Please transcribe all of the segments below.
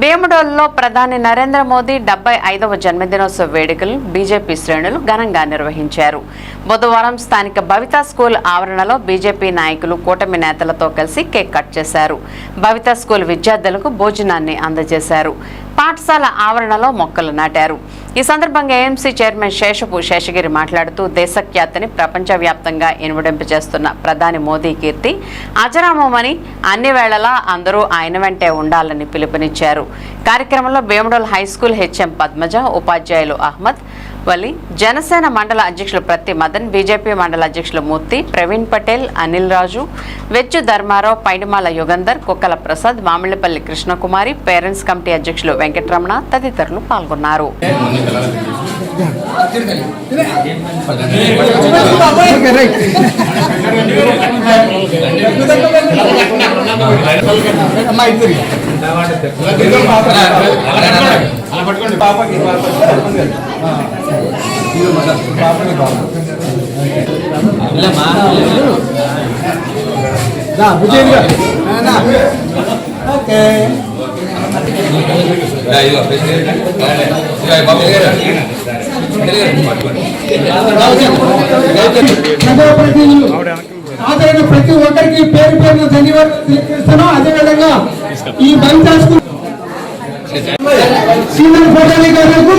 భీముడోల్లో ప్రధాని నరేంద్ర మోదీ డెబ్బై ఐదవ జన్మదినోత్సవ వేడుకలు బీజేపీ శ్రేణులు ఘనంగా నిర్వహించారు. బుధవారం స్థానిక భవితా స్కూల్ ఆవరణలో బీజేపీ నాయకులు కూటమి నేతలతో కలిసి కేక్ కట్ చేశారు. భవితా స్కూల్ విద్యార్థులకు భోజనాన్ని అందజేశారు. పాఠశాల ఆవరణలో మొక్కలు నాటారు. ఈ సందర్భంగా ఏఎంసీ చైర్మన్ శేషపు శేషగిరి మాట్లాడుతూ దేశఖ్యాతిని ప్రపంచవ్యాప్తంగా ఇనుమడింపు చేస్తున్న ప్రధాని మోదీ కీర్తి అజరామమని అన్ని వేళలా అందరూ ఆయన వెంటే ఉండాలని పిలుపునిచ్చారు. కార్యక్రమంలో Bhimadole high school HM Padmaja ఉపాధ్యాయులు అహ్మద్ వలి జనసేన మండల అధ్యక్షులు ప్రతి మదన్ బీజేపీ మండల అధ్యక్షులు మూర్తి ప్రవీణ్ పటేల్ అనిల్ రాజు వెచ్చు ధర్మారావు పైడిమాల యుగంధర్ కుక్కల ప్రసాద్ మామిళ్ళపల్లి కృష్ణకుమారి పేరెంట్స్ కమిటీ అధ్యక్షులు వెంకటరమణ తదితరులు పాల్గొన్నారు. ఓకే ఇదిగో ప్రెసిడెంట్ ఇదిగో ఆదరణ ప్రతి ఒక్కరికి పేరు పేరున ధన్యవాదాలు తెలియజేస్తాను అదేవిధంగా ఈ బంద్ స్కూల్ సీనియర్ ఫోటోని గారు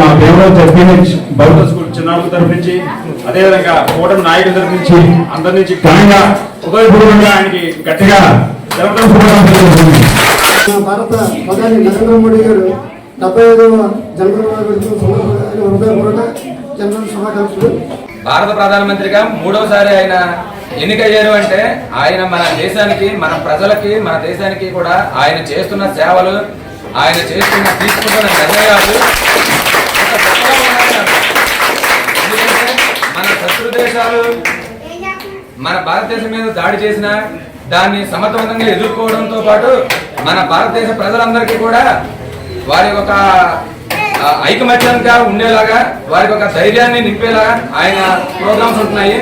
మా పేరు ఎస్పీహెచ్ బౌద్ధ స్కూల్ చిన్నారుల తరఫు నుంచి అదేవిధంగా కూటమి నాయకుల తరఫు నుంచి అందరి నుంచి ఘనంగా ఉదయపూర్వకంగా ఆయనకి గట్టిగా. భారత ప్రధాని నరేంద్ర మోడీ గారు డెబ్బై ఐదవ భారత ప్రధానమంత్రిగా మూడవసారి ఆయన ఎన్నికయ్యారు అంటే ఆయన మన దేశానికి మన ప్రజలకి మన దేశానికి కూడా ఆయన చేస్తున్న సేవలు ఆయన చేస్తున్న తీసుకుంటున్న నిర్ణయాలు దేశాలు మన భారతదేశం మీద దాడి చేసిన దాన్ని సమర్థవంతంగా ఎదుర్కోవడంతో పాటు మన భారతదేశ ప్రజలందరికీ కూడా వారి ఒక ఐకమత్యంగా ఉండేలాగా వారికి ఒక ధైర్యాన్ని నింపేలాగా ఆయన ప్రోగ్రామ్స్ ఉంటున్నాయి.